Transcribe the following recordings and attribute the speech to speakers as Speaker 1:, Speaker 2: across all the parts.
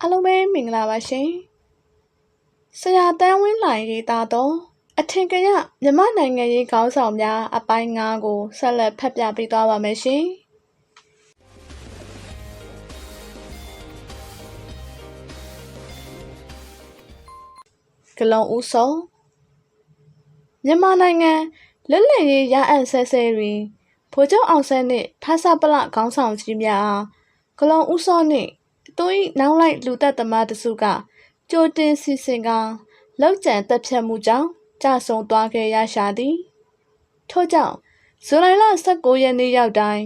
Speaker 1: အားလုံးပဲမင်္ဂလာပါရှင်ဆရာတန်းဝင်းလိုင်ရေးသားတော့အထင်ကရမြမနိုင်ငံရေးခေါင်းဆောင်များအပိုင်း9ကိုဆက်လက်ဖတ်ပြပေးသွားပါမယ်ရှင်ဂလုံဦးဆုံးမြန်မာနိုင်ငံလွတ်လပ်ရေးရအံ့ဆဲဆဲတွင်ဗိုလ်ချုပ်အောင်ဆန်းနှင့်ဖဆပလခေါင်းဆောင်ကြီးများအားဂလုံဦးစောနှင့် သူ၏နောက်လိုက်လူသက်သမားတစုကကြိုတင်စီစဉ်ကလောက်ကျန်တက်ဖြတ်မှုကြောင့်ကြဆုံသွားခဲ့ရရှာသည်ထို့ကြောင့်ဇူလိုင်လ19ရက်နေ့ရောက်တိုင်း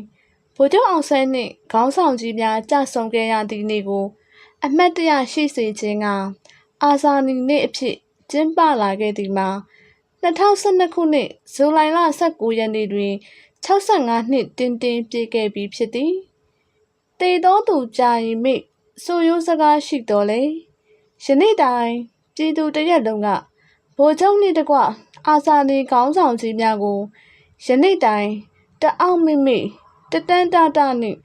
Speaker 1: ဗိုလ်ချုပ်အောင်ဆန်းနှင့်ခေါင်းဆောင်ကြီးများကြဆုံခဲ့ရသည့်နေ့ကို အမှတ်တရရှိစေခြင်းကအာဇာနည်နေ့အဖြစ်ကျင်းပလာခဲ့သည်မှာ2012ခုနှစ်ဇူလိုင်လ19ရက်နေ့တွင်65နှစ်တင်းတင်းပြည့်ခဲ့ပြီဖြစ်သည်တည်သောသူကြာရင်မိ ဆိုရိုးစကားရှိတော်လေယနေ့တိုင်ပြည်သူတရက်လုံးကဗိုလ်ချုပ်နှင့်တကွအာဇာနည်ခေါင်းဆောင်ကြီးများကိုယနေ့တိုင်တအောင်မိမိတတန်းတတနှင့်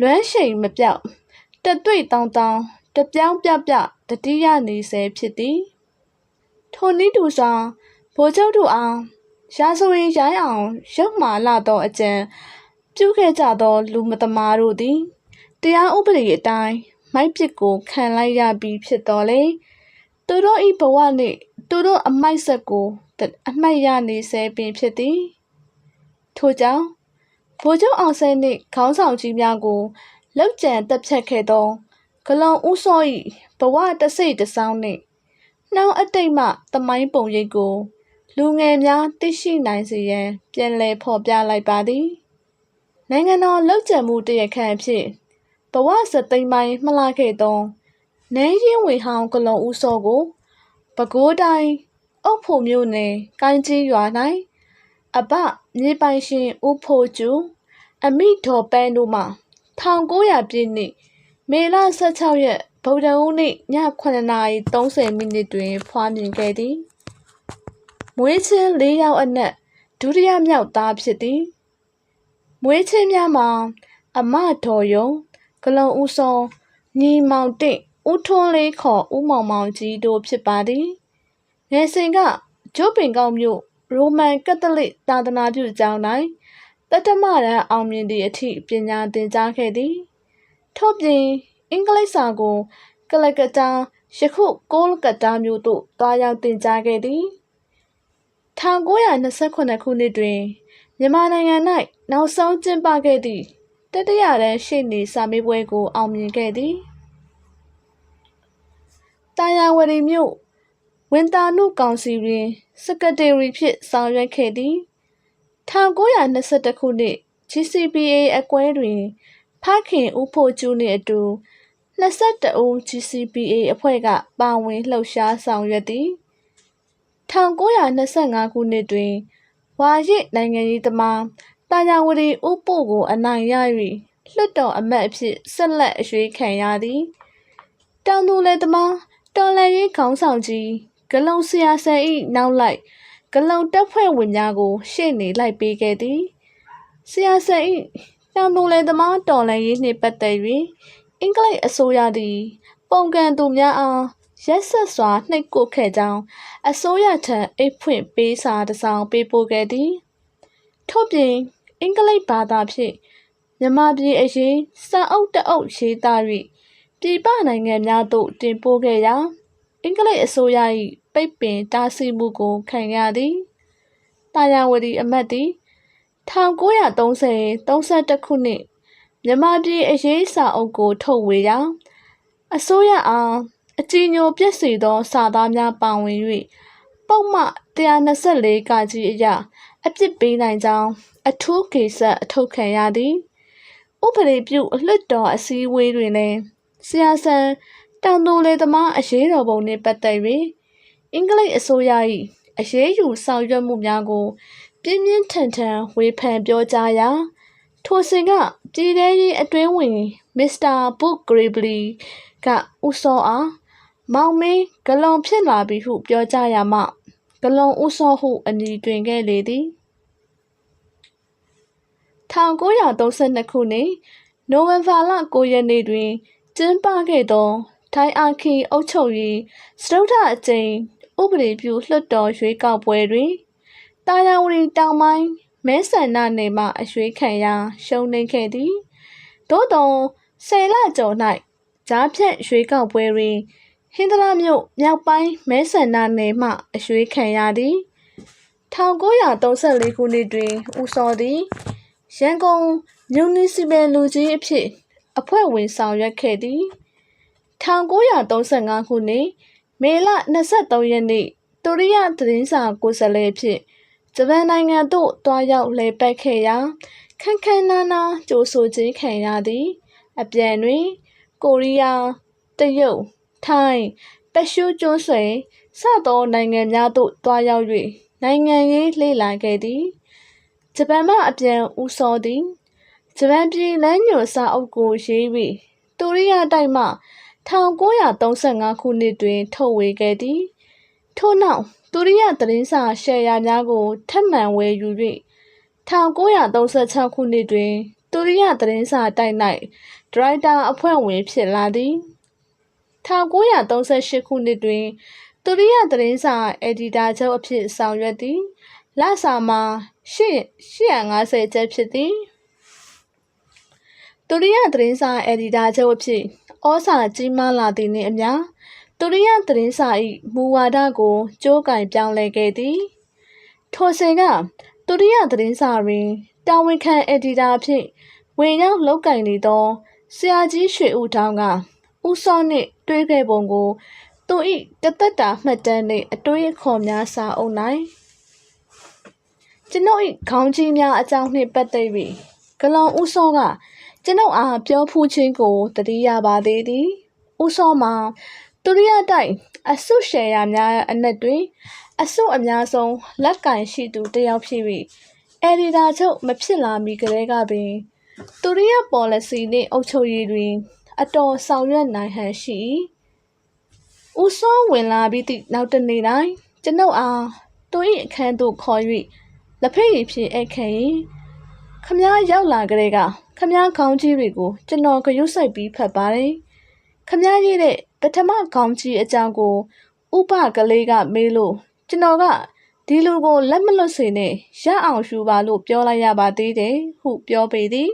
Speaker 1: လွမ်းရှိန်မပြောက်တတွေ့တောင်းတောင်းတပြောင်းပြပြတတိယနေစေဖြစ်သည်ထိုနည်းတူစွာဗိုလ်ချုပ်တို့အားရာဇဝင်ရိုင်းအောင်ရုပ်မာလာသောအကြံပြုခဲ့ကြသောလူမသမားတို့သည်တရားဥပဒေအတိုင်း မိုက်ပစ်ကိုခံလိုက်ရပြီးဖြစ်တော်လေသူတို့ဤဘဝနှင့်သူတို့အမိုက်ဆက်ကိုအမှတ်ရနေစေပင်ဖြစ်သည်ထို့ကြောင့်ဗိုလ်ချုပ်အောင်ဆန်းနှင့်ခေါင်းဆောင်ကြီးများကိုလောက်ကျန်တက်ဖြတ်ခဲ့သောဂလွန်ဦးစော၏ဘဝတစိတ်တစောင်းနှင့်နှောင်းအတိတ်မှသမိုင်းပုံရိပ်ကို လူငယ်များသိရှိနိုင်စေရန် ပြန်လည်ဖော်ပြလိုက်ပါသည်နိုင်ငံတော်လောက်ကျန်မှုတရခန့်အဖြစ် ဘဝစသိမ်းပိုင်းမှလာခဲ့သောနန်းရင်းဝေဟောင်းကလုံဦးစောကိုပဲခူးတိုင်းအုတ်ဖို့မြို့နယ်ကိုင်းကြီးရွာ၌အဘမြေပိုင်ရှင်ဦးဖို့ကျူအမိတော်ပန်းတို့မှ1900ပြည့်နှစ်မေလ16ရက်ဗုဒ္ဓဟူးနေ့ည9:30မိနစ်တွင် ဖွားမြင်ခဲ့သည်မွေးချင်း၄ယောက်အနက်ဒုတိယမြောက်သားဖြစ်သည်မွေးချင်းများမှာအမတော်ယုံ ဂလုံဦးစောညီမောင်တင့်ဦးထွန်းလေးခေါ်ဦးမောင်မောင်ကြီးတို့ဖြစ်ပါသည်ငယ်စဉ်ကကျိုးပင်ကောက်မြို့ရိုမန်ကက်သလစ်သာသနာပြုကျောင်း၌တတမရန်အောင်မြင်သည့်အထိပညာသင်ကြားခဲ့သည်ထို့ပြင်အင်္ဂလိပ်စာကိုကလကတာယခုကိုလကတာမြို့သို့တွားရောက်သင်ကြားခဲ့သည်1929ခုနှစ်တွင်မြန်မာနိုင်ငံ၌နောက်ဆုံးကျင်းပခဲ့သည့် တတိယတန်းရှေ့နေစာမေးပွဲကို အောင်မြင်ခဲ့သည်တာယာဝတီမြို့ဝန်တာနုကောင်စီတွင်စကတရီဖြစ်ဆောင်ရွက်ခဲ့သည်1922ခုနှစ် GCPA အကွဲတွင်ဖခင်ဦးဖို့ကျူးနှင့်အတူ22ဦး GCPA အဖွဲ့ကပါဝင်လှုပ်ရှားဆောင်ရွက်သည်1925ခုနှစ်တွင်ဝါရစ်နိုင်ငံရေးသမား တာယာဝတီဦးပို့ကို အနိုင်ရ၍လွှတ်တော်အမတ်အဖြစ်ဆက်လက်အရွေးခံရသည်တောင်သူလယ်သမားတော်လန်ရေးခေါင်းဆောင်ကြီးဂလုံဆရာဆန်ဤနောက်လိုက်ဂလုံတပ်ဖွဲ့ဝင်များကို ရှေ့နေလိုက်ပေးခဲ့သည်ဆရာဆန်ဤတောင်သူလယ်သမားတော်လန်ရေးနှင့်ပတ်သက်၍အင်္ဂလိပ်အစိုးရသည် ပုံကန်သူများအားရက်ဆက်စွာနှိပ်ကွပ်ခဲ့ကြောင်းအစိုးရထံအိတ်ဖွင့်ပေးစာတစ်စောင်ပေးပို့ခဲ့သည်ထို့ပြင် အင်္ဂလိပ်ဘာသာဖြင့်မြန်မာပြည်အရေးစာအုပ်တအုပ်ရေးသား၍ပြည်ပနိုင်ငံများသို့တင်ပို့ခဲ့ရာအင်္ဂလိပ်အစိုးရ၏ပိတ်ပင်တားဆီးမှုကိုခံရသည်တာယာဝတီအမတ်သည်1930-31ခုနှစ်မြန်မာပြည်အရေးစာအုပ်ကို ထုတ်ဝေရာအစိုးရအားအကြည်ညိုပြည့်စုံသောစာသားများပါဝင်၍ပုံမှ124ကကြီးအရာအပြစ်ပေးနိုင်ကြောင်း အထူးကေဆက်အထုတ်ခံရသည်ဥပဒေပြုအလွတ်တော်အစည်းအဝေးတွင်လည်းဆရာဆန်တောင်သူလေသမားအရေးတော်ပုံနှင့်ပတ်သက်၍အင်္ဂလိပ်အစိုးရ၏အရေးယူဆောင်ရွက်မှုများကို ပြင်းပြင်းထန်ထန်ဝေဖန်ပြောကြားရာထိုစဉ်ကပြည်ထရေးအတွင်းဝင်မစ္စတာဘုတ်ဂရေဘလီကဥစောအားမောင်မင်းဂလွန်ဖြစ်လာပြီဟုပြောကြရမှဂလွန်ဥစောဟုအမည်တွင်ခဲ့လေသည် 1932ခုနှစ်နိုဝင်ဘာလ9ရက်နေ့တွင် ကျင်းပခဲ့သောထိုင်းအာခီအုပ်ချုပ်ရေးစတုထအကြိမ်ဥပဒေပြုလွှတ်တော်ရွေးကောက်ပွဲတွင်တာယာဝတီတောင်ပိုင်းမဲဆန္ဒနယ်မှအရွေးခံရာရှုံးနိမ့်ခဲ့သည်သို့သောဆယ်လကျော်၌ကြားဖြတ်ရွေးကောက်ပွဲတွင်ဟင်္ဒရာမြို့မြောက်ပိုင်းမဲဆန္ဒနယ်မှအရွေးခံရသည်1934ခုနှစ်တွင်ဦးစောသည် ရန်ကုန်မြူနီစီပယ်လူကြီးအဖြစ် အဖွဲ့ဝင်ဆောင်ရွက်ခဲ့သည်1935ခုနှစ်မေလ23ရက်နေ့တူရိယသတင်းစာကိုယ်စားလှယ်ဖြစ်ဂျပန်နိုင်ငံသို့တွားရောက်လှည့်ပတ်ခဲ့ရာခန်းခန်းနားနားကြိုဆိုခြင်းခံရသည် အပြန်တွင် ကိုရီးယားတရုတ်ထိုင်းပရှုကျွန်းဆွယ်စသောနိုင်ငံများသို့တွားရောက်၍နိုင်ငံရေးလှည့်လာခဲ့သည် ဂျပန်မှအပြန်ဦးစောသည်ဂျပန်ပြည်လမ်းညွှန်စာအုပ်ကိုရေး၍တူရိယတိုက်မှ1935ခုနှစ်တွင် ထုတ်ဝေခဲ့သည်ထို့နောက်တူရိယသတင်းစာရှယ်ယာများကိုထပ်မံဝယ်ယူ၍1936ခုနှစ်တွင်တူရိယသတင်းစာတိုက်၌ဒရိုက်တာအဖွဲ့ဝင်ဖြစ်လာသည်1938ခုနှစ်တွင်တူရိယသတင်းစာအက်ဒီတာချုပ်အဖြစ်ဆောင်ရွက်သည် လစာမှာ850ကျပ်ဖြစ်သည်တူရိယသတင်းစာအက်ဒီတာချုပ်အဖြစ်ဩစာကြီးမားလာသည်နှင့်အမျှတူရိယသတင်းစာ၏မူဝါဒကိုကြိုးကင်ပြောင်းလဲခဲ့သည်ထိုစဉ်ကတူရိယသတင်းစာတွင်တာဝန်ခံအက်ဒီတာဖြင့်ဝင်ရောက်လုပ်ကင်နေသောဆရာကြီးရွှေဦးတောင်းကဦးစောနှင့်တွေးခဲ့ပုံကိုသူ၏တသက်တာမှတ်တမ်းနှင့်အတွေးအခေါ်များစာအုပ်၌ ကျွန်ုပ်၏ခေါင်းကြီးများအကြောင်းနှင့်ပတ်သက်၍ဂလောင်ဦးစောကကျွန်ုပ်အားပြောဖူးခြင်းကိုတတိယပါသေးသည်ဦးစောမှာတူရိယတိုက်အဆုရှယ်ယာများအနက်တွင်အဆုအများဆုံးလက်ကင်ရှိသူတစ်ယောက်ဖြစ်၍အက်ဒီတာချုပ်မဖြစ်လာမီကတည်းကပင်တူရိယ policy နှင့်အုပ်ချုပ်ရေးတွင် အတော်ဆောင်ရွက်နိုင်ဟန်ရှိဦးစောဝင်လာပြီးသည့်နောက်တစ်နေ့တိုင်းကျွန်ုပ်အားသူ၏အခန်းသို့ခေါ်၍ လက်ဖက်ရည်ဖြင့်အခန့်ရင်ခမားရောက်လာကြတဲ့ကခမားခေါင်းကြီးတွေကိုကျွန်တော်ဂရုစိုက်ပြီးဖတ်ပါတယ်ခမားရေးတဲ့ပထမခေါင်းကြီးအကြောင်းကိုဥပကလေးကမေးလို့ကျွန်တော်ကဒီလူကိုလက်မလွတ်စေနဲ့ရအောင်ယူပါလို့ပြောလိုက်ရပါသေးတယ်ဟုပြောပေသည်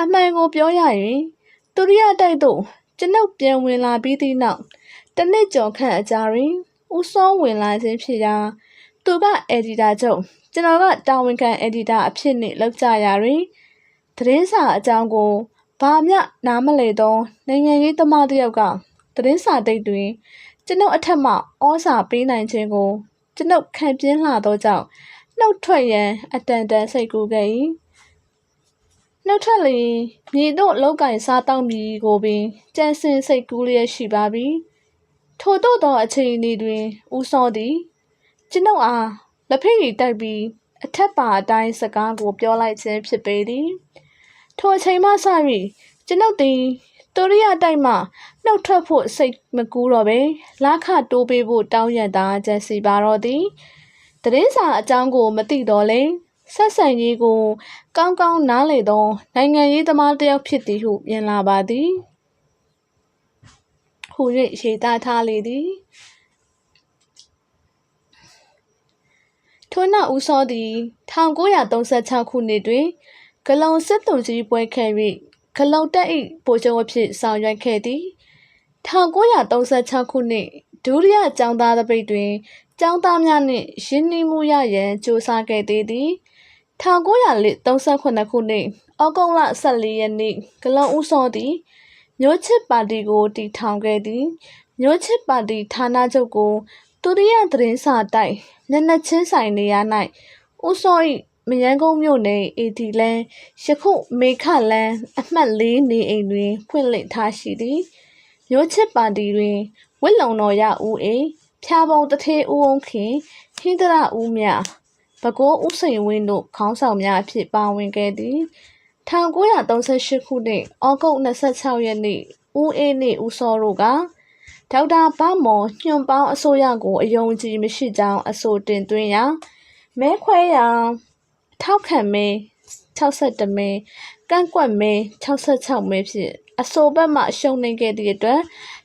Speaker 1: အမှန်ကိုပြောရရင်တူရိယတိုက်သို့ကျွန်ုပ်ပြန်ဝင်လာပြီးသည့်နောက်တနစ်ကျော်ခန့်အကြာတွင်ဦးစောဝင်လာခြင်းဖြစ်ရာ သူကအက်ဒီတာချုပ်ကျွန်တော်ကတာဝန်ခံအက်ဒီတာအဖြစ်နှင့်လောက်ကြရာတွင်သတင်းစာအကြောင်းကိုဘာမျှနားမလည်သောနိုင်ငံရေးသမားတစ်ယောက်ကသတင်းစာတိတ်တွင်ကျွန်ုပ်အထက်မှဩစာပေးနိုင်ခြင်းကိုကျွန်ုပ်ခံပြင်းလာသောကြောင့်နှုတ်ထွက်ရန်အတန်တန်စိတ်ကူးခဲ့၏နှုတ်ထွက်လျင်မြေတို့လောက်ကင်စားတောက်မည်ကိုပင်ကြံစင်စိတ်ကူးလျက်ရှိပါပြီထို့သောသောအချိန်ဤတွင်ဦးစောသည် ကျွန်ုပ်အားလက်ဖက်ရည်တိုက်ပြီးအထက်ပါအတိုင်းစကားကိုပြောလိုက်ခြင်းဖြစ်ပေသည်ထိုအချိန်မှစ၍ကျွန်ုပ်သည်တူရိယတိုက်မှနှုတ်ထွက်ဖို့စိတ်မကူးတော့ပဲလာခတိုးပေးဖို့တောင်းရတာကြံစီပါတော့သည်တရင်စာအကြောင်းကိုမသိတော့လဲဆက်ဆံရေးကို ကောင်းကောင်းနားလေသောနိုင်ငံရေးသမားတစ်ယောက်ဖြစ်သည်ဟုမြင်လာပါသည်ဟူ၍ရေသားထားလေသည် ထို့နောက်ဦးစောသည်1936ခုနှစ်တွင်ဂလုံစစ်သူကြီးပွဲခဲ့၍ဂလုံတက်၏ဗိုလ်ချုပ်အဖြစ်ဆောင်ရွက်ခဲ့သည်1936ခုနှစ်ဒုတိယကျောင်းသားတပိတ်တွင်ကျောင်းသားများနှင့်ရင်းနှီးမှုရရန်စ조사ခဲ့သေးသည်1938ခုနှစ်ဩဂုတ်လ14ရက်နေ့ဂလုံဦးစောသည်မျိုးချစ်ပါတီကိုတည်ထောင်ခဲ့သည်မျိုးချစ်ပါတီဌာနချုပ်ကိုဒုတိယသတင်းစာတိုက် မျက်နှာချင်းဆိုင်နေရာ၌ဦးစော၏မရန်ကုန်မြို့နယ်အေဒီလန်ယခုမေခလန်အမှတ်၄နေအိမ်တွင်ဖွင့်လှစ်ထားရှိသည်မျိုးချစ်ပါတီတွင်ဝစ်လုံတော်ရဦးအေဖျားပုံတထေးဦးအောင်ခင်ဟင်းတရဦးမြဘကိုးဦးစိန်ဝင်းတို့ခေါင်းဆောင်များအဖြစ်ပါဝင်ခဲ့သည်1938ခုနှစ်ဩဂုတ်26ရက်နေ့ဦးအေးနှင့်ဦးစောတို့က ဒေါက်တာဗမော်ညွန့်ပေါင်းအစိုးရကိုအယုံကြည်မရှိကြောင်းအဆိုတင်သွင်းရာမဲခွဲရာထောက်ခံမဲ62မဲကန့်ကွက်မဲ66မဲဖြင့်အဆိုဘက်မှရှုံးနိမ့်ခဲ့သည့်အတွက်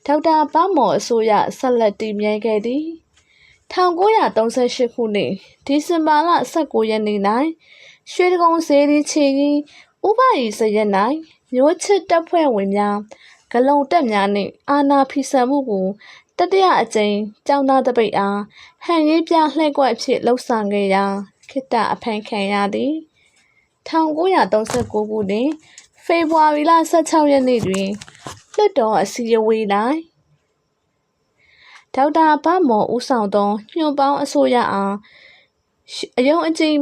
Speaker 1: ဒေါက်တာဗမော်အစိုးရဆက်လက်တည်မြဲခဲ့သည်1938ခုနှစ်ဒီဇင်ဘာလ19ရက်နေ့၌ရွှေတကုံစေးဒီချီကြီးဥပယီစရက်၌မျိုးချစ်တပ်ဖွဲ့ဝင်များ ဂလုံတက်များနှင့်အာနာဖီဆန်မှုကိုတတိယအကြိမ်ကျောင်းသားတပိတ်အားဟန်ရေးပြလှည့်ကွက်ဖြစ်လှုပ်ဆောင်ခဲ့ရာခိတ္တအဖန်ခံရသည်1939ခုနှစ်ဖေဖော်ဝါရီလ16ရက်နေ့တွင်လွှတ်တော်အစည်းအဝေး၌ဒေါက်တာဗမော်ဦးဆောင်သောညွှန်ပေါင်းအစိုးရအားအယုံအကြည်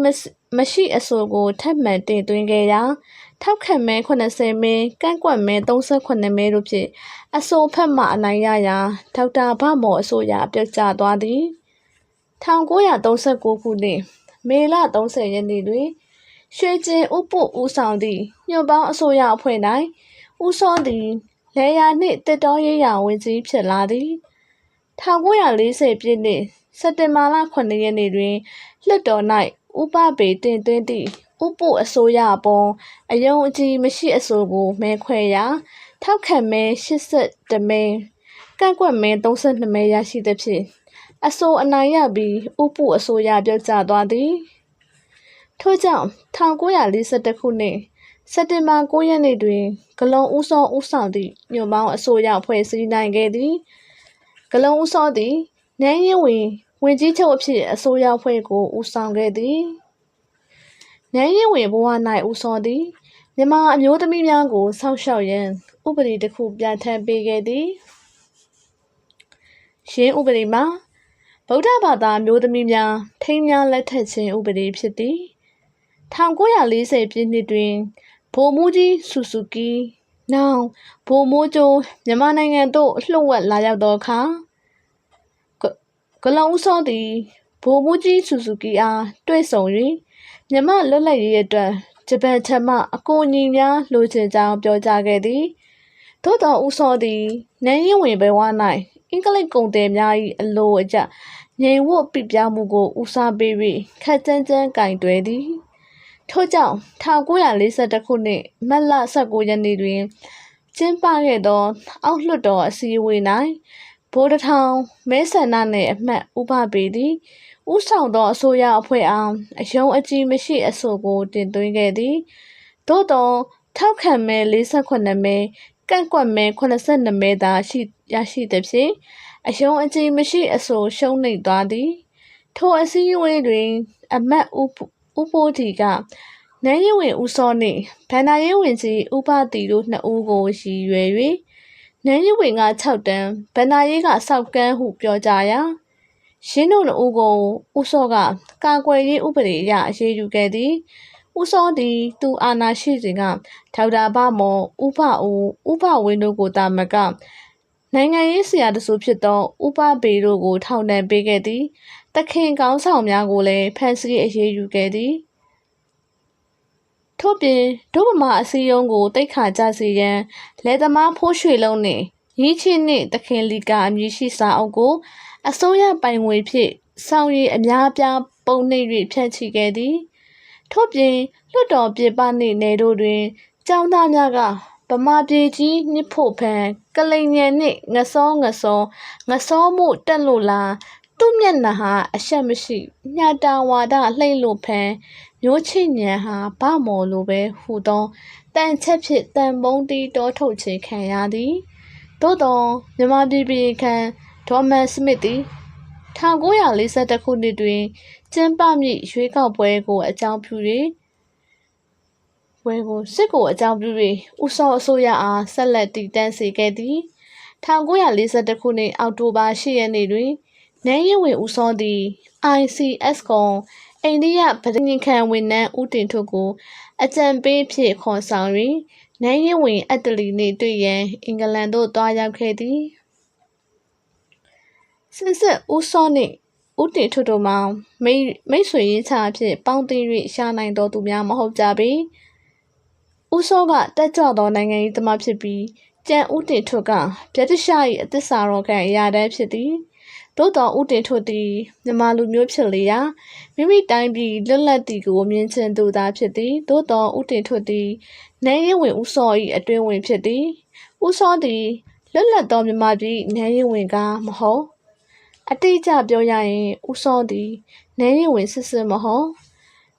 Speaker 1: မရှိအဆိုကိုထပ်မံတင်သွင်းခဲ့ရာ ထောက်ခံမဲ80မဲကန့်ကွက်မဲ38မဲတို့ဖြင့်အဆိုဖက်မှအနိုင်ရရာဒေါက်တာဗမော်အစိုးရပြုတ်ကျသွားသည်1939ခုနှစ်မေလ30ရက်နေ့တွင်ရွှေကျင်ဥပုဦးဆောင်သည့်ညွန့်ပေါင်းအစိုးရအဖွဲ့၌ဦးစောသည်လေယာနှင့်တစ်တော်ရေးရာဝန်ကြီးဖြစ်လာသည်1940ပြည့်နှစ်စက်တင်ဘာလ9ရက်နေ့တွင်လွှတ်တော်၌ဥပပေတင်သွင်းသည့် ဥပုအစိုးရအပေါ်အယုံအကြည်မရှိအဆိုကိုမဲခွဲရာထောက်ခံမဲ82မဲကန့်ကွက်မဲ32မဲရရှိသဖြင့်အဆိုအနိုင်ရပြီးဥပုအစိုးရပြုတ်ကျသွားသည်ထို့ကြောင့်1941ခုနှစ်စက်တင်ဘာ9ရက်နေ့တွင်ဂလုံဦးစောဦးဆောင်သည့်ညွန့်ပေါင်းအစိုးရဖွဲ့စည်းနိုင်ခဲ့သည်ဂလုံဦးစောသည်နန်းရင်ဝင်ဝင်ကြီးချုပ်အဖြစ်အစိုးရဖွဲ့ကိုဦးဆောင်ခဲ့သည် နန်းရင်ဝင်ဘဝ၌ဦးစောသည်မြန်မာအမျိုးသမီးများကိုဆောက်ရှောက်ရန်ဥပဒေတစ်ခုပြဋ္ဌာန်းပေးခဲ့သည်ရှင်းဥပဒေမှာဗုဒ္ဓဘာသာမျိုးသမီးများထိမ်းများလက်ထက်ခြင်းဥပဒေဖြစ်သည်1940ပြည့်နှစ်တွင်ဗိုလ်မှူးကြီးဆူဆူကီနောင်ဗိုလ်မှူးကျိုးမြန်မာနိုင်ငံသို့လှုပ်ဝက်လာရောက်သောအခါဂလုံဦးစောသည်ဗိုလ်မှူးကြီးဆူဆူကီအားတွေ့ဆုံ၍ မြမလွတ်လပ်ရေးအတွက်ဂျပန်ထက်မှအကူအညီများလိုချင်ကြောင်းပြောကြားခဲ့သည်သို့တော်ဦးစောသည်နန်းရင်ဝင်ဘဝ၌အင်္ဂလိပ်ကုန်သည်များ၏အလိုအကျငြိမ်ဝတ်ပြပြမှုကိုဦးစားပေး၍ခက်ကြမ်းကြမ်းကင်တွယ်သည်ထို့ကြောင့်1942ခုနှစ်မတ်လ19ရက်နေ့တွင်ကျင်းပခဲ့သော အောက်လွှတ်တော်အစည်းအဝေး၌ ဗိုလ်တထောင်မဲဆန္ဒနယ်အမှတ်ဥပပေသည်ဥဆောင်သောအစိုးရအဖွဲ့အားအယုံအကြည်မရှိအဆိုကိုတင်သွင်းခဲ့သည်သို့သောထောက်ခံမဲ48မဲကန့်ကွက်မဲ82မဲသာရှိရရှိသဖြင့်အယုံအကြည်မရှိအဆိုရှုံးနိမ့်သွားသည်ထိုအစည်းအဝေးတွင် အမတ်ဥပိုးတီကနန်းရဝင်ဦးစောနှင့်ဗန္ဒာရေးဝင်ကြီးဥပတီတို့နှစ်ဦးကိုရည်ရွယ်၍ နန်းရဝင်က6တန်းဗန္ဒာရေးကစောက်ကန်းဟုပြောကြရာရှင်းတို့နှစ်ဦးကိုဦးစောကကာကွယ်ရေးဥပဒေအရအရေးယူခဲ့သည်ဦးစောသည်သူအာနာရှိစဉ်ကဒေါက်တာဗမော်ဥပဦးဥပဝင်းတို့ကိုတာမကနိုင်ငံရေးဆရာတစုဖြစ်သောဥပပေတို့ကိုထောင်ဒဏ်ပေးခဲ့သည်တခင်ကောင်းဆောင်များကိုလည်းဖမ်းဆီးအရေးယူခဲ့သည် ထို့ပြင်ဒုဗမာအစည်းအရုံးကိုတိတ်ခါကြစေရန်လယ်သမားဖိုးရွှေလုံးနှင့်ရီးချင်းနှင့်တခင်လီကာအမည်ရှိစာအုပ်ကို အစိုးရပိုင်ငွေဖြင့်ဆောင်ရည်အများပြားပုံနှိပ်၍ဖျက်ချခဲ့သည် ထို့ပြင်လွတ်တော်ပြေပနှင့်နေတို့တွင်ကျောင်းသားများကဗမာပြည်ကြီးနှစ်ဖို့ဖန်ကလိန်ညံနှင့်ငစောငစောငစောမှုတက်လို့လားသူ့မျက်နှာဟာအရှက်မရှိညတာဝါဒလှိမ့်လို့ဖန် မျိုးချိညံဟာဗမော်လိုပဲဟူသောတန်ချက်ဖြင့်တန်ပုံးတီးတောထုတ်ချေခံရသည်သို့သောမြမပြည်ပြည်ခံဒေါ်မန်စမစ်သည်1942ခုနှစ်တွင် ကျင်းပမည့်ရွေးကောက်ပွဲကိုအကြောင်းပြု၍ပွဲကိုစစ်ကိုအကြောင်းပြု၍ဦးစောအစိုးရအားဆက်လက်တည်တံ့စေခဲ့သည်1942ခုနှစ်အောက်တိုဘာ10ရက်နေ့တွင်နန်းရင်ဝင်ဦးစောသည် ICS ကွန် အိန္ဒိယဗဒညင်ခံဝန်နှန်းဦးတင်ထွတ်ကိုအကြံပေးဖြစ်ခေါ်ဆောင်၍နန်းရင်ဝင်အတ္တလီနှင့်တွေ့ရန်အင်္ဂလန်သို့တွားရောက်ခဲ့သည်စစ်စစ်ဦးစောနှင့်ဦးတင်ထွတ်တို့မှာမိမိတ်ဆွေရင်းချအဖြစ်ပေါင်းသိ၍ရှာနိုင်တော်သူများမဟုတ်ကြပေဦးစောကတက်ကြွသောနိုင်ငံရေးသမားဖြစ်ပြီးကျန်ဦးတင်ထွတ်ကဗျတိရှ၏အသစ္စာတော်ခံအရာတန်းဖြစ်သည် သို့တော်ဦးတင်ထွတ်သည်မြန်မာလူမျိုးဖြစ်လေရာမိမိတိုင်းပြည်လွတ်လပ်သည်ကိုမြင်ချင်သူသာဖြစ်သည်သို့တော်ဦးတင်ထွတ်သည်နိုင်ရင်ဝင်ဦးစော၏အတွင်ဝင်ဖြစ်သည်ဦးစောသည်လွတ်လပ်သောမြန်မာပြည်နိုင်ရင်ဝင်ကားမဟုတ်အတိအကျပြောရရင်ဦးစောသည်နိုင်ရင်ဝင်စစ်စစ်မဟုတ်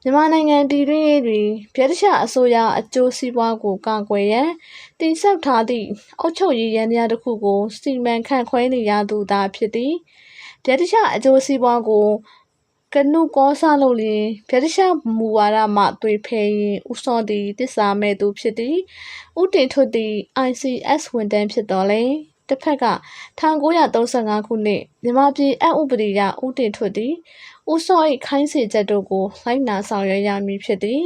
Speaker 1: မြန်မာနိုင်ငံတည်တွင်းရေးတွင်ပြည်ထအစိုးရအကျိုးစီးပွားကိုကာကွယ်ရန် တည်ဆောက်ထားသည့်အုပ်ချုပ်ရေးရန်တရားတစ်ခုကိုစီမံခန့်ခွဲနေရသူသာဖြစ်သည်ပြည်ထအကျိုးစီးပွားကိုကနုကောစားလို့လျင်ပြည်ထမူဝါဒမှသွေဖယ်ရင်ဥစောသည်တစ္ဆာမဲ့သူဖြစ်သည်ဥတင်ထွတ်သည် ICS ဝန်တန်းဖြစ်တော်လဲတစ်ဖက်က1935ခုနှစ်မြန်မာပြည်အဥပဒေအရဥတင်ထွတ်သည်ဥစော၏ခိုင်းစေချက်တို့ကိုလိုက်နာဆောင်ရွက်ရမည်ဖြစ်သည်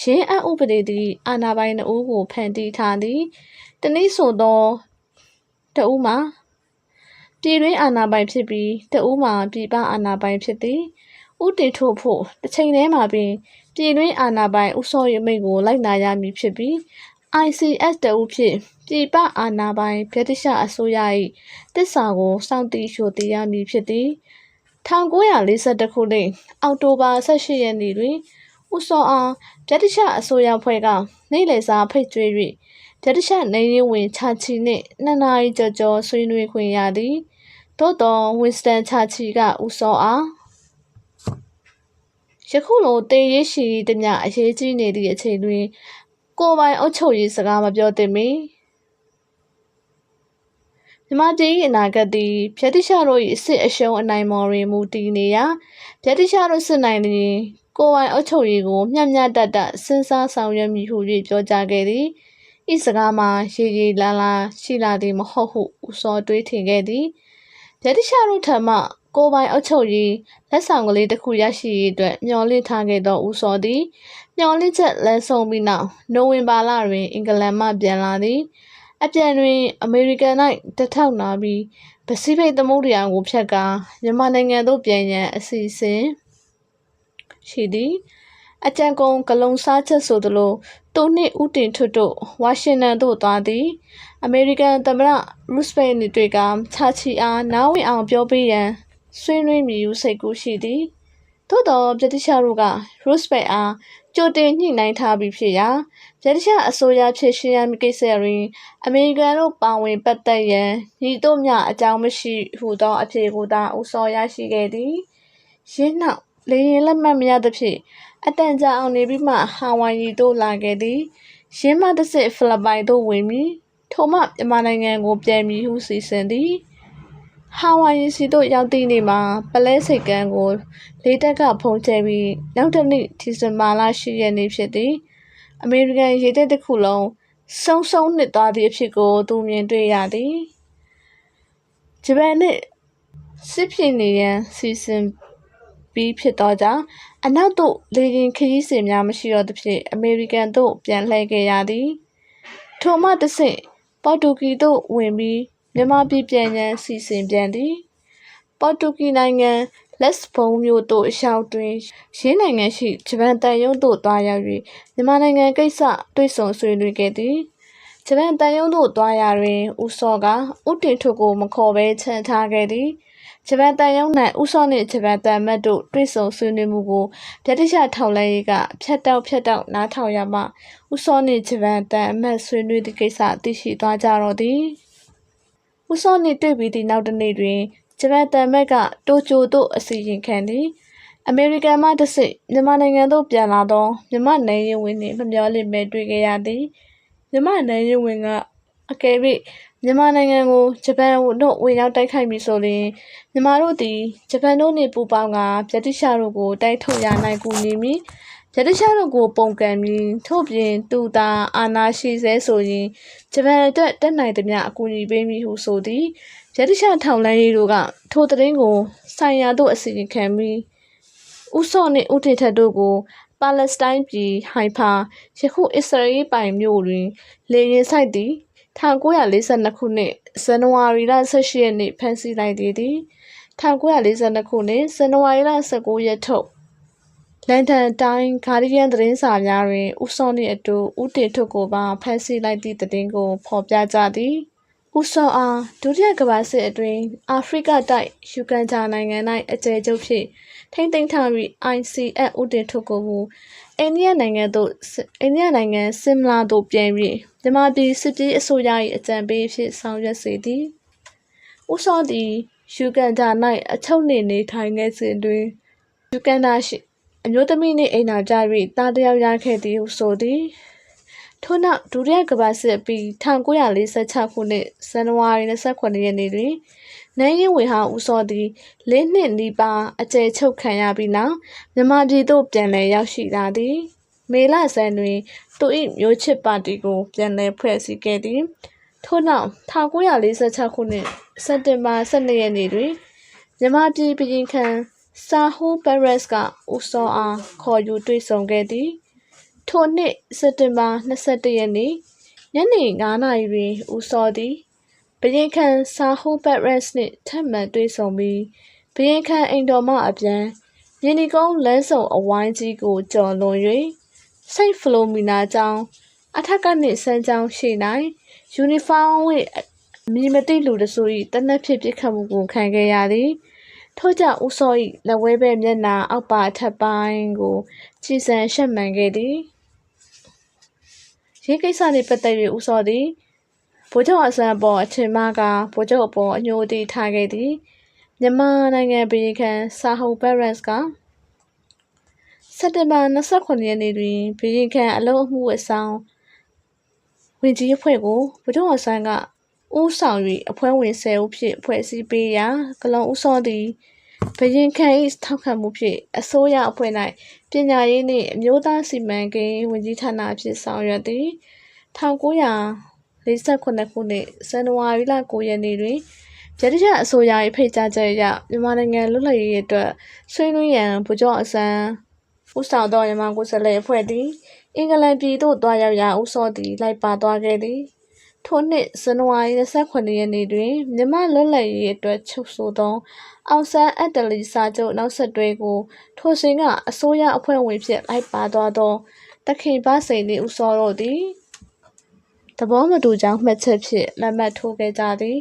Speaker 1: ရင်းအဥပဒေသည်အာဏာပိုင်နှုတ်ကိုဖန်တီးထားသည်တနည်းဆိုသောတဦးမှာပြည်တွင်းအာဏာပိုင်ဖြစ်ပြီးတဦးမှာပြည်ပအာဏာပိုင်ဖြစ်သည်ဥတီထို့ဖို့တစ်ချိန်တည်းမှာပင်ပြည်တွင်းအာဏာပိုင်ဥစောရမိတ်ကိုလိုက်နာရမည်ဖြစ်ပြီး ICS တဦးဖြစ်ပြည်ပအာဏာပိုင်ဗြိတိရှအစိုးရ၏တစ္ဆာကိုစောင့်တည်ရှို့တည်ရမည်ဖြစ်သည်1942ခုနှစ်အောက်တိုဘာ18ရက်နေ့တွင် ဦးစောအားဗြိတိရှအစိုးရဖွဲ့ကနေ့လည်စာဖိတ်ကြွေး၍ဗြိတိရှနေရင်ဝင်ချာချီနှင့်နှစ်နာရီကျော်ကျော်ဆွေးနွေးခွင့်ရသည်သို့တော်ဝင်းစတန်ချာချီကဦးစောအားယခုလိုတေးရရှိသမျှအရေးကြီးနေသည့်အချိန်တွင်ကိုပိုင်အုပ်ချုပ်ရေးစကားမပြောသင့်မီမြမပြည်၏အနာဂတ်သည်ဖြတ်တိရှတို့၏အစ်အရှုံးအနိုင်မော်တွင်မူတည်နေရာဖြတ်တိရှတို့စစ်နိုင်သည် ကိုပိုင်အုပ်ချုပ်ရေးကိုမျှမျှတတစဉ်းစားဆောင်ရွက်မည်ဟု၍ပြောကြားခဲ့သည်ဤစကားမှာရေရေလာလာရှိလာသည်မဟုတ်ဟုဦးစောတွေးထင်ခဲ့သည်ဗျတိရှာတို့ထံမှကိုပိုင်အုပ်ချုပ်ရေးလက်ဆောင်ကလေးတစ်ခုရရှိရေးအတွက်မျှော်လင့်ထားခဲ့သောဦးစောသည်မျှော်လင့်ချက်လမ်းဆုံးပြီးနောက်နိုဝင်ဘာလတွင်အင်္ဂလန်မှပြန်လာသည်အပြန်တွင်အမေရိကန်၌တထောက်နာပြီးပစိဖိတ်သမုဒ္ဒရာကိုဖြတ်ကာမြန်မာနိုင်ငံသို့ပြန်ရန်အစီအစဉ် ရှိသည်အကြံကုန်ဂလုံစားချက်ဆိုသလိုသူနှင့်ဦးတင်ထွတ်တို့ဝါရှင်တန်သို့သွားသည်အမေရိကန်သမ္မတရူစပိတ်နှင့်တွေ့ကချာချီအားနားဝင်အောင်ပြောပေးရန်ဆွေးနွေးမည်ဟုစိတ်ကူးရှိသည်သို့တော်ဗြိတိရှတို့ကရူစပိတ်အားကြိုတင်ညှိနှိုင်းထားပြီးဖြစ်ရာဗြိတိရှအစိုးရဖြစ်ရှင်းရမည့်ကိစ္စတွင်အမေရိကန်တို့ပါဝင်ပတ်သက်ရန်ညီတို့မျှအကြောင်းမရှိဟုသောအဖြေကိုသာဥစောရရှိခဲ့သည်ရင်းနောက် လေရင်လက်မှတ်မရသဖြင့်အတန်ကြာအောင်နေပြီးမှဟာဝိုင်ယီသို့လာခဲ့သည်ရင်းမတစ်စစ်ဖိလစ်ပိုင်သို့ဝင်ပြီးထိုမှမြန်မာနိုင်ငံကိုပြန်မည်ဟုစီစဉ်သည်ဟာဝိုင်ယီစီသို့ရောက်သည့်နေ့မှာပလဲစိတ်ကမ်းကိုလေးတက်ကဖုံးချပြီးနောက်တစ်နေ့ဒီဇင်ဘာလ10ရက်နေ့ဖြစ်သည်အမေရိကန်ရေတပ်တစ်ခုလုံးစုံစုံနှစ်သွားသည့်အဖြစ်ကိုသူမြင်တွေ့ရသည်ဂျပန်နှင့်စစ်ဖြစ်နေရန်စီစဉ် ပြီးဖြစ်သောကြောင့်အနောက်သို့လေယာဉ်ခရီးစဉ်များမရှိတော့သဖြင့်အမေရိကန်သို့ပြန်လှည့်ခဲ့ရသည်ထိုမှတဆင့်ပေါ်တူဂီသို့ဝင်ပြီးမြန်မာပြည်ပြန်ရန်စီစဉ်ပြန်သည်ပေါ်တူဂီနိုင်ငံလက်စ်ဘုံမြို့သို့ရောက်တွင်ရင်းနိုင်ငံရှိဂျပန်တန်ယုံသို့သွားရောက်၍မြန်မာနိုင်ငံကိစ္စတွေ့ဆုံဆွေးနွေးခဲ့သည်ဂျပန်တန်ယုံသို့သွားရာတွင်ဦးစောကဥတင်ထုကိုမခေါ်ဘဲချန်ထားခဲ့သည် ဂျပန်တန်ယုံ၌ဥစောနှင့်ဂျပန်တန်မတ်တို့တွေ့ဆုံဆွေးနွေးမှုကိုဗြိတိရှထောက်လှမ်းရေးကဖြတ်တောက်ဖြတ်တောက်နားထောင်ရမှဥစောနှင့်ဂျပန်တန်အမတ်ဆွေးနွေးသည့်ကိစ္စသိရှိသွားကြတော့သည်ဥစောနှင့်တွေ့ပြီးသည့်နောက်တစ်နေ့တွင်ဂျပန်တန်မတ်ကတိုကျိုသို့အစီရင်ခံသည်အမေရိကန်မှတစ်စိမြန်မာနိုင်ငံသို့ပြန်လာသောမြန်မာနိုင်ရင်ဝင်နှင့်မမျော်လင့်ပဲတွေ့ခဲ့ရသည်မြန်မာနိုင်ရင်ဝင်က အကယ်၍မြန်မာနိုင်ငံကိုဂျပန်တို့ဝင်ရောက်တိုက်ခိုက်ပြီဆိုရင်မြန်မာတို့သည်ဂျပန်တို့နှင့်ပူးပေါင်းကာဗြိတိရှတို့ကိုတိုက်ထုတ်ရနိုင်ကူညီမည်ဗြိတိရှတို့ကိုပုံကံမည်ထို့ပြင်သူသာအာဏာရှိစေဆိုရင်ဂျပန်အတွက်တက်နိုင်သမျှအကူအညီပေးမည်ဟုဆိုသည်ဗြိတိရှထောက်လန်းရေးတို့ကထိုသတင်းကိုဆိုင်ရာသို့အစီရင်ခံပြီးဥဆော့နှင့်ဥထေထက်တို့ကိုပါလက်စတိုင်းပြည်ဟိုင်ဖာယခုအစ္စရေးပိုင်မြို့တွင်လေရင်ဆိုင်သည် 1942ခုနှစ်ဇန်နဝါရီလ18ရက်နေ့ဖမ်းဆီးလိုက်သည်သည်1942ခုနှစ်ဇန်နဝါရီလ19ရက်ထုတ်လန်ဒန်တိုင်းဂါဒီယန်သတင်းစာများတွင်ဦးစောနှင့်အတူဦးတင်ထွတ်ကိုပါဖမ်းဆီးလိုက်သည့်သတင်းကိုဖော်ပြကြသည် ဦးစောအားဒုတိယကမ္ဘာစစ်အတွင်းအာဖရိကတိုက်ယူဂန်ဒါနိုင်ငံ၌အကျယ်ချုပ်ဖြင့်ထိမ့်သိမ်းထားပြီး ICF ဥတင်ထုတ်ကိုမူအိန္ဒိယနိုင်ငံသို့အိန္ဒိယနိုင်ငံစင်မလာသို့ပြန်ပြီးမြန်မာပြည်စစ်ပြေးအစိုးရ၏အကြံပေးဖြစ်ဆောင်ရွက်စေသည်ဦးစောသည်ယူဂန်ဒါ၌အချုပ်နှင့်နေထိုင်ခဲ့စဉ်တွင်ယူဂန်ဒါရှိအမျိုးသမီးနှင့်အိမ်နာကြ၍တားတယောက်ရခဲ့သည်ဟုဆိုသည် ထို့နောက်ဒုတိယကမ္ဘာစစ်ပြီး1946ခုနှစ်ဇန်နဝါရီ29ရက်နေ့တွင်နိုင်ရင်ဝေဟာဦးစောသည်လေးနှစ်နီးပါးအကျယ်ချုပ်ခံရပြီးနောက်မြန်မာပြည်သို့ပြန်လည်ရောက်ရှိလာသည်မေလဆန်းတွင်သူ၏မျိုးချစ်ပါတီကိုပြန်လည်ဖွဲ့စည်းခဲ့သည်ထို့နောက်1946ခုနှစ်စက်တင်ဘာ12ရက်နေ့တွင်မြန်မာပြည်ပြည်ခံစာဟိုပရက်စ်ကဦးစောအားခေါ်ယူတွေ့ဆုံခဲ့သည် ထိုနှစ်စက်တင်ဘာ22ရက်နေ့ညနေ9:00နာရီတွင်ဦးစောသည်ဘရင်ခံစာဟိုဘတ်ရက်စ်နှင့်ထပ်မံတွေ့ဆုံပြီးဘရင်ခံအိမ်တော်မှအပြန်မြင်းဒီကုန်းလမ်းစုံအဝိုင်းကြီးကိုကျော်လွန်၍စိတ်ဖလိုမီနာကျောင်းအထက်ကနှင့်စမ်းကျောင်းရှိ၌ယူနီဖောင်းဝတ်အမည်မသိလူတစု၏တနက်ဖြစ်ပြစ်ခတ်မှုကိုခံခဲ့ရသည်ထို့ကြောင့်ဦးစော၏လက်ဝဲဘက်မျက်နှာအောက်ပါအထက်ပိုင်းကိုကြည်စံရှက်မှန်ခဲ့သည် ရေးကိစ္စနှင့်ပတ်သက်၍ဦးစောသည်ဗိုလ်ချုပ်အဆန်အပေါ်အထင်မှားကဗိုလ်ချုပ်အပေါ်အညိုအတီထားခဲ့သည်မြန်မာနိုင်ငံပြည်ခံစာဟုတ်ဘက်ရက်စ်ကစက်တင်ဘာ29ရက်နေ့တွင်ပြည်ခံအလုံးအမှုအဆောင်ဝင်ကြီးအဖွဲ့ကိုဗိုလ်ချုပ်အဆန်ကဦးဆောင်၍အဖွဲ့ဝင်10ဦးဖြင့်ဖွဲ့စည်းပေးရာကလုံဦးစောသည် ဘရင်ခံ၏ထောက်ခံမှုဖြင့်အစိုးရအဖွဲ့၌ပညာရေးနှင့်အမျိုးသားစီမံကိန်းဝန်ကြီးဌာနဖြင့်ဆောင်ရွက်သည်1948ခုနှစ်ဇန်နဝါရီလ9ရက်နေ့တွင်ရတရအစိုးရ၏ဖိတ်ကြားချက်အရမြန်မာနိုင်ငံလွတ်လပ်ရေးအတွက်ဆွေးနွေးရန်ဗိုလ်ချုပ်အစံဦးဆောင်သောမြန်မာကိုယ်စားလှယ်အဖွဲ့သည်အင်္ဂလန်ပြည်သို့တွားရောက်ရာဦးစောသည်လိုက်ပါသွားခဲ့သည် ထိုနှစ်ဇန်နဝါရီ29ရက်နေ့တွင်မြန်မာလွတ်လပ်ရေးအတွက်ချုပ်ဆိုသော အောင်ဆန်းအတ္တလီစာချုပ်နောက်ဆက်တွဲကိုထိုစဉ်ကအစိုးရအဖွဲ့ဝင်ဖြစ်လိုက်ပါသွားသောတခင်ပစိန်နှင့်ဦးစောတို့သည်သဘောမတူကြောင်းမှတ်ချက်ဖြင့်လက်မှတ်ထိုးခဲ့ကြသည်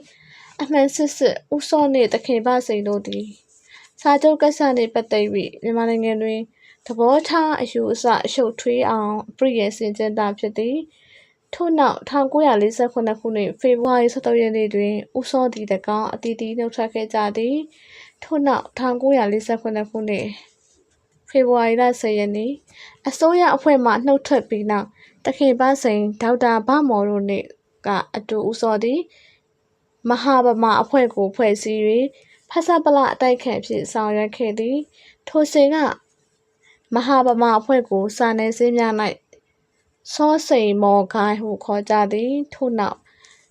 Speaker 1: အမှန်စစ်စစ်ဦးစောနှင့်တခင်ပစိန်တို့သည်စာချုပ်ကိစ္စနှင့်ပတ်သက်၍မြန်မာနိုင်ငံတွင်သဘောထားအယူအဆအရှုပ်ထွေးအောင် ပြည့်ရဲ့စင်ကြံတာဖြစ်သည် ထို့နောက်1948ခုနှစ်ဖေဖော်ဝါရီ17ရက်နေ့တွင်ဦးစောသည်၎င်းအတီးတီးနှုတ်ထွက်ခဲ့ကြသည်ထို့နောက်1948ခုနှစ်ဖေဖော်ဝါရီလ10ရက်နေ့အစိုးရအဖွဲ့မှနှုတ်ထွက်ပြီးနောက်တခင်ပန်းစိန်ဒေါက်တာဗမော်တို့နှင့်ကအတူဦးစောသည်မဟာဗမာအဖွဲ့ကိုဖွဲ့စည်း၍ဖဆပလအတိုက်ခံဖြစ်ဆောင်ရွက်ခဲ့သည်ထိုစဉ်ကမဟာဗမာအဖွဲ့ကိုစာနယ်ဇင်းများ၌ စောစိန်မော်ခိုင်ဟုခေါ်ကြသည်ထို့နောက်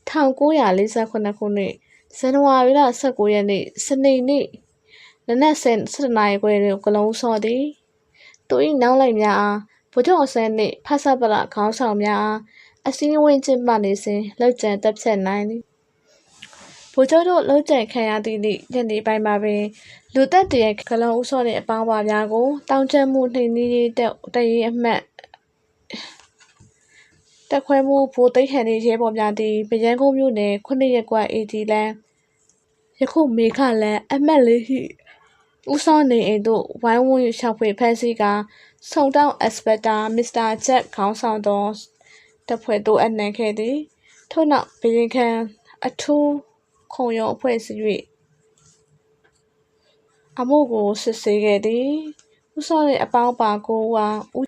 Speaker 1: 1948ခုနှစ်ဇန်နဝါရီလ19ရက်နေ့စနေနေ့နနက်7:00နာရီခွဲတွင်ကလုံးစောသည်သူ၏နောက်လိုက်များအားဗိုလ်ချုပ်အစဲနှင့်ဖဆပလခေါင်းဆောင်များအားအစည်းအဝေးကျင်းပနေစဉ်လောက်ကျန်တပ်ဖြတ်နိုင်သည်ဗိုလ်ချုပ်တို့လှုပ်ကြံခံရသည့်နေ့ညနေပိုင်းမှာပင်လူသက်တရကလုံဦးစောနှင့်အပေါင်းပါများကိုတောင်ကျမှုနှိမ်နည်းရေးတပ်တရေးအမှတ် တက်ခွဲမှုဗိုလ်သိမ်းဟန်ရဲဘော်များသည်ဗရန်ကုန်းမြို့နယ်ခုနှစ်ရက်ကွက်အေဂျီလန်ယခုမေခလန်အမှတ်လေးရှိဦးစောနေအိမ်သို့ဝိုင်းဝန်းရှောက်ဖွေဖမ်းဆီးကာဆုံတောင်းအက်စပက်တာမစ္စတာချက်ခေါင်းဆောင်သောတပ်ဖွဲ့သို့အနှံခဲ့သည်ထို့နောက်ဘရင်ခံအထူးခုံရုံးအဖွဲ့စည်း၍အမှုကိုစစ်ဆေးခဲ့သည်ဦးစောနှင့်အပေါင်းပါကိုဝါဦး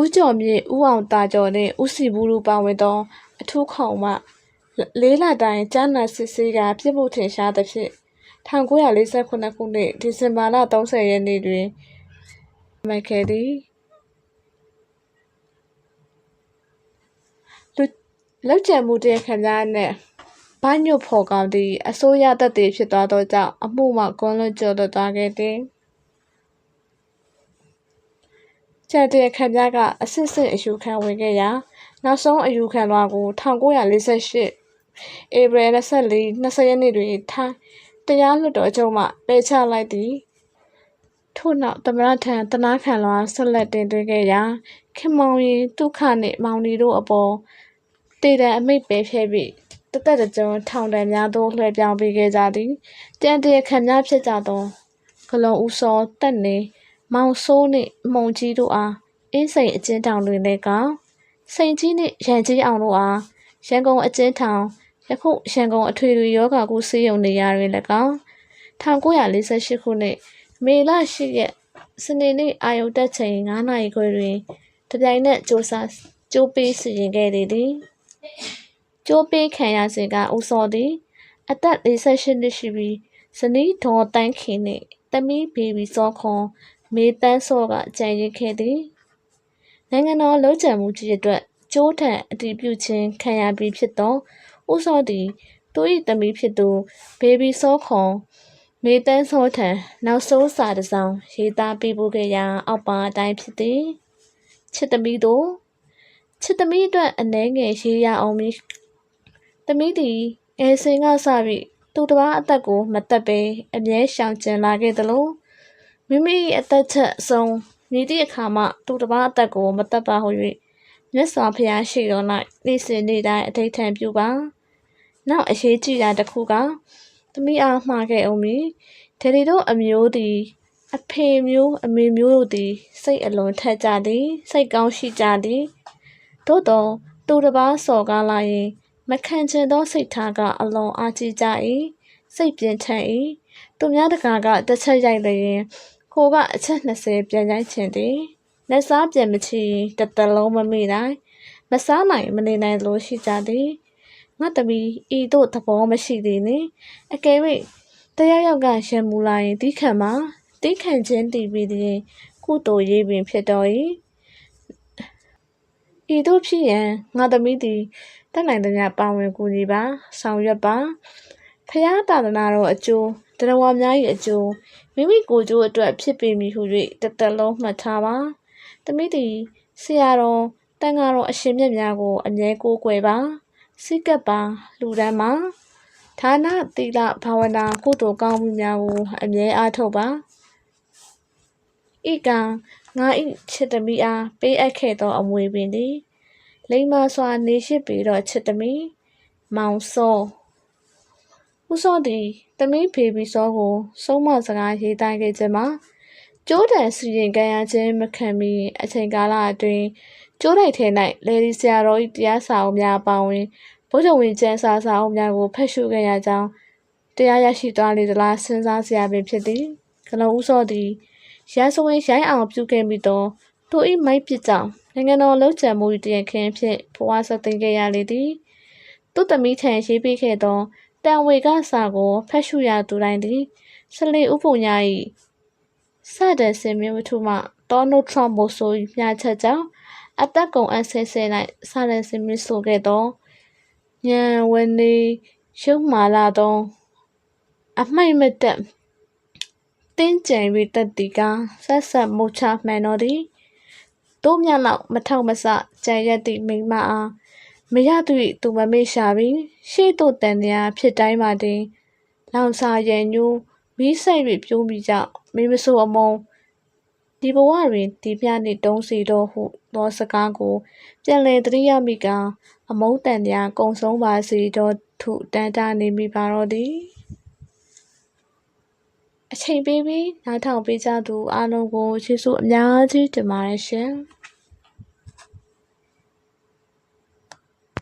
Speaker 1: ဦးကျော်မြင့်ဦးအောင်တာကျော်နှင့်ဦးစီဘူးလူပါဝင်သော အထူးခုံမှလေးလတိုင်ကြားနာစစ်ဆေးကပြစ်မှုထင်ရှားသဖြင့်1948ခုနှစ်ဒီဇင်ဘာလ30ရက်နေ့တွင်မှတ်ခဲ့သည်လူလောက်ကျန်မှုတရားခံများနှင့်ဘာညွတ်ဖော်ကောင်သည်အစိုးရတပ်တွေဖြစ်သွားသောကြောင့်အမှုမှကွန်လွတ်ကျော်သွားခဲ့သည် ကျန်တဲ့ခံများကအစစ်စစ်အယူခံဝင်ခဲ့ရာနောက်ဆုံးအယူခံလွှာကို1948ဧပြီ24 20ရက်နေ့တွင်ထိုင်းတရားလွှတ်တော်ချုပ်မှပယ်ချလိုက်သည်ထို့နောက်သမရထံတနာခံလွှာဆက်လက်တင်သွင်းခဲ့ရာခင်မောင်ရင်ဒုက္ခနှင့်မောင်နီတို့အပေါ်တည်တံအမိတ်ပယ်ဖျက်ပြီးတတသက်တကြုံထောင်တန်များသို့လွှဲပြောင်းပေးခဲ့ကြသည်တန်တရခံများဖြစ်ကြသောဂလုံဦးစောတက်နေ မောင်ဆိုးနှင့်မုံကြီးတို့အားအင်းစိန်အကျဉ်းထောင်တွင်လည်းကစိန်ကြီးနှင့်ရန်ကြီးအောင်တို့အားရန်ကုန်အကျဉ်းထောင်ယခုရန်ကုန်အထွေထွေယောဂကုဆေးရုံနေရာတွင်လည်းက1948ခုနှစ်မေလ10ရက်စနေနေ့အာယုန်တက်ချိန်9နာရီခွဲတွင်တပြိုင်နက်စ조사ကြိုးပေးစီရင်ခဲ့သည်သည်ကြိုးပေးခံရစဉ်ကဦးစောသည် အသက်48နှစ်ရှိပြီးဇနီးဒေါ်တန်းခင်နှင့်တမီးဘေဘီစောခွန် မေတန်းစောကကြံရစ်ခဲ့သည်နိုင်ငံတော်လုံးချံမှုကြီးအတွက်ကျိုးထံအတည်ပြုခြင်းခံရပြီးဖြစ်သောဦးစောသည်သူ၏တမီးဖြစ်သူဘေဘီစောခွန်မေတန်းစောထံနောက်ဆုံးစာတစ်စောင်ရေးသားပေးပို့ခဲ့ရာအောက်ပါအတိုင်းဖြစ်သည်ချစ်သမီးတို့ချစ်သမီးအတွက်အနှဲငယ်ရေးရအောင်မည်သမီးသည်အဲစင်ကစပြီးသူတစ်ပါးအသက်ကိုမတက်ပဲအမြဲရှောင်ကျဉ်လာခဲ့သလို မိမိအသက်ချက်အဆုံးမြည်သည့်အခါမှသူတစ်ပါးအသက်ကိုမတက်ပါဟု၍မြတ်စွာဘုရားရှိတော်၌နေ့စဉ်နေ့တိုင်းအထိတ်ထံပြုပါနောက်အရေးကြီးတာတစ်ခုကသမီးအားမှားခဲ့အောင်မည်ဒေဒီတို့အမျိုးသည်အဖေမျိုးအမေမျိုးတို့သည် စိတ်အလွန်ထက်ကြသည် စိတ်ကောင်းရှိကြသည်သို့သောသူတစ်ပါးစော်ကားလာရင်မခံချင်သောစိတ်ထားကအလွန်အားကြီးကြ၏စိတ်ပြင်းထန်၏သူများတကာကတစ်ချက်ရိုက်လျင် ကိုကအချက်20ပြန်ရိုက်ချင်သည်လက်စားပြန်မချီရင်တစ်သက်လုံးမမိနိုင်မစားနိုင်မနေနိုင်လို့ရှိကြသည်ငါတမီဤတို့သဘောမရှိသေးနှင့်အကယ်၍တရားရောက်ကရံမူလာရင်တီးခံမှာတီးခံခြင်းတည်ပြီးသည်ကုသိုလ်ရေးပင်ဖြစ်တော်၏ဤတို့ဖြစ်ရန်ငါသမီးသည်တက်နိုင်သမျှပါဝင်ကူညီပါဆောင်ရွက်ပါဖရာတာသနာတော်အကျိုးတရားဝါများ၏အကျိုး မိမိကိုယ်ကျိုးအတွက်ဖြစ်ပေမည်ဟု၍တသက်လုံးမှတ်ထားပါသမီးသည်ဆရာတော်တန်ဃာတော်အရှင်မြတ်များကိုအမြဲကိုးကွယ်ပါစိတ်ကပ်ပါလူတန်းပါဌာနသီလဘာဝနာကုသိုလ်ကောင်းမှုများကိုအမြဲအားထုတ်ပါဤကံငါဤချစ်သမီးအားပေးအပ်ခဲ့သောအမွေပင်သည်လိမ္မာစွာနေရှိပြီးတော့ချစ်သမီးမောင်စော ဦးစောသည်သမီးဖေဘီစောကို ဆုံးမစကားရေးသားခဲ့ခြင်းမှာကျိုးတန်စီရင်ခံရခြင်းမခံမီအချိန်ကာလအတွင်းကျိုးတိုက်ထဲ၌လေဒီဆရာတော်၏တရားစာအုပ်များပါဝင်ဗုဒ္ဓဝင်ကျမ်းစာစာအုပ်များကိုဖတ်ရှုခဲ့ရကြောင်းတရားရရှိသွားလေသလားစဉ်းစားစရာပင်ဖြစ်သည်ကလုံးဦးစောသည်ရာဇဝင်ရိုင်းအောင်ပြုခဲ့ပြီးတော့သူ၏မိုက်ပစ်ကြောင့်နိုင်ငံတော်လုံးချံမှုတရခင်းဖြင့်ဘဝဆက်သိမ်းခဲ့ရလေသည်သူ့သမီးထံရေးပေးခဲ့သော တန်ဝေကစာကိုဖတ်ရှုရသူတိုင်းသည်ဆလေဥပုံညာ၏စတဲ့စင်မျိုးထုမှဒေါ်နယ်ထရမ့်မို့ဆိုမျှချက်ကြောင့်အသက်ကုန်အဆဲဆဲ၌စတဲ့စင်မျိုးဆိုခဲ့သောညံဝနေရုပ်မာလာသောအမိုက်မတက်တင်းကျင်၍တက်တီကဆက်ဆက်မူချမှန်တော်သည်တို့မြလောက်မထောက်မဆကြံရက်သည့်မိမအား မရသူ၏သူမမေ့ရှာပြီးရှေ့သို့တန်တရားဖြစ်တိုင်းမှတင်လောင်စာရန်ညိုးမီးဆိုင်၍ပြုံးပြီးကြောင့်မိမဆိုးအမုံဒီဘဝတွင်ဒီပြနှင့်တုံးစီတော်ဟုသောစကားကို ပြန်လည်သတိရမိက အမုန်းတန်တရားကုံဆုံးပါစေတော်ထုတန်တာနေမိပါတော့သည်အချိန်ပေးပြီးနားထောင်ပေးကြသူအားလုံးကိုကျေးဇူးအများကြီးတင်ပါတယ်ရှင်။